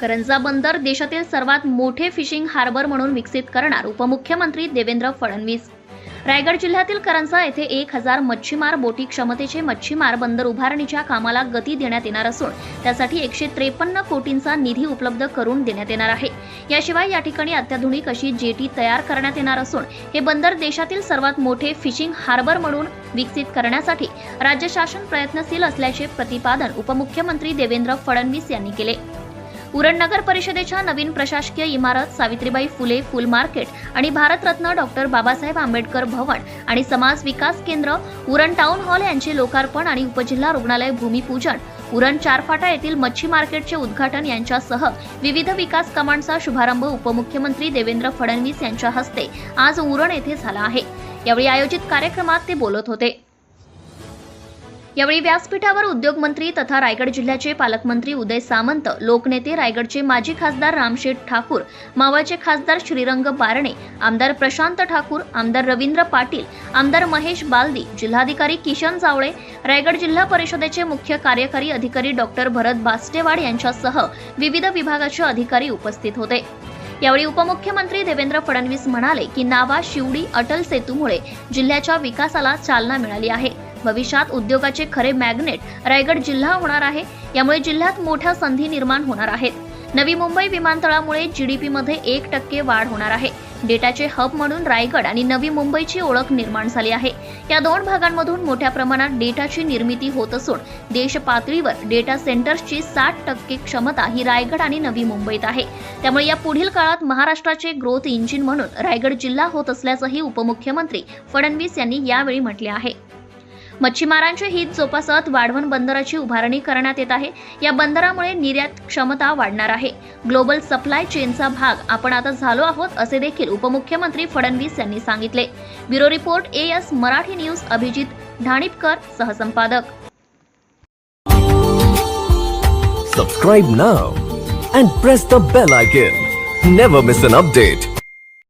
करंजा बंदर देशातील सर्वात मोठे फिशिंग हार्बर म्हणून विकसित करणार उपमुख्यमंत्री देवेंद्र फडणवीस. रायगड जिल्ह्यातील करंजा येथे एक हजार मच्छीमार बोटी क्षमतेचे मच्छीमार बंदर उभारणीच्या कामाला गती देण्यात येणार असून त्यासाठी एकशे त्रेपन्न कोटींचा निधी उपलब्ध करून देण्यात येणार आहे. याशिवाय या ठिकाणी अत्याधुनिक अशी जेटी तयार करण्यात येणार असून हे बंदर देशातील सर्वात मोठे फिशिंग हार्बर म्हणून विकसित करण्यासाठी राज्य शासन प्रयत्नशील असल्याचे प्रतिपादन उपमुख्यमंत्री देवेंद्र फडणवीस यांनी केले. उरण नगर परिषदेच्या नवीन प्रशासकीय इमारत सावित्रीबाई फुले फुल मार्केट आणि भारतरत्न डॉक्टर बाबासाहेब आंबेडकर भवन आणि समाज विकास केंद्र उरण टाउन हॉल यांचे लोकार्पण आणि उपजिल्हा रुग्णालय भूमिपूजन उरण चारफाटा येथील मच्छी मार्केटचे उद्घाटन यांच्यासह विविध विकास कामांचा शुभारंभ उपमुख्यमंत्री देवेंद्र फडणवीस यांच्या हस्ते आज उरण येथे झाला आहे. यावेळी आयोजित कार्यक्रमात ते बोलत होते. यावेळी व्यासपीठावर उद्योगमंत्री तथा रायगड जिल्ह्याचे पालकमंत्री उदय सामंत लोकनेते रायगडचे माजी खासदार रामशेठ ठाकूर मावळचे खासदार श्रीरंग बारणे आमदार प्रशांत ठाकूर आमदार रवींद्र पाटील आमदार महेश बालदी जिल्हाधिकारी किशन जावळे रायगड जिल्हा परिषदेचे मुख्य कार्यकारी अधिकारी डॉक्टर भरत बास्टेवाड यांच्यासह विविध विभागाचे अधिकारी उपस्थित होते. यावेळी उपमुख्यमंत्री देवेंद्र फडणवीस म्हणाले की नावा शिवडी अटल सेतूमुळे जिल्ह्याच्या विकासाला चालना मिळाली आहे. भविष्यात उद्योगाचे खरे मॅग्नेट रायगड जिल्हा होणार आहे. यामुळे जिल्ह्यात मोठ्या संधी निर्माण होणार आहेत. नवी मुंबई विमानतळामुळे जीडीपीमध्ये एक टक्के वाढ होणार आहे. डेटाचे हब म्हणून रायगड आणि नवी मुंबईची ओळख निर्माण झाली आहे. या दोन भागांमधून मोठ्या प्रमाणात डेटाची निर्मिती होत असून देश पातळीवर डेटा सेंटर्सची साठ टक्के क्षमता ही रायगड आणि नवी मुंबईत आहे. त्यामुळे या पुढील काळात महाराष्ट्राचे ग्रोथ इंजिन म्हणून रायगड जिल्हा होत असल्याचंही उपमुख्यमंत्री फडणवीस यांनी यावेळी म्हटले आहे. मच्छीमारांचे हित जोपासत वाढवण बंदराची उभारणी करण्यात येत आहे या बंदरामुळे निर्यात क्षमता वाढणार आहे ग्लोबल सप्लाय चेनचा भाग आपण आता झालो आहोत असे देखील उपमुख्यमंत्री फडणवीस यांनी सांगितले bureau report A S Marathi news Abhijit Dhanipkar सहसंपादक Subscribe now and press the bell icon. Never miss an update.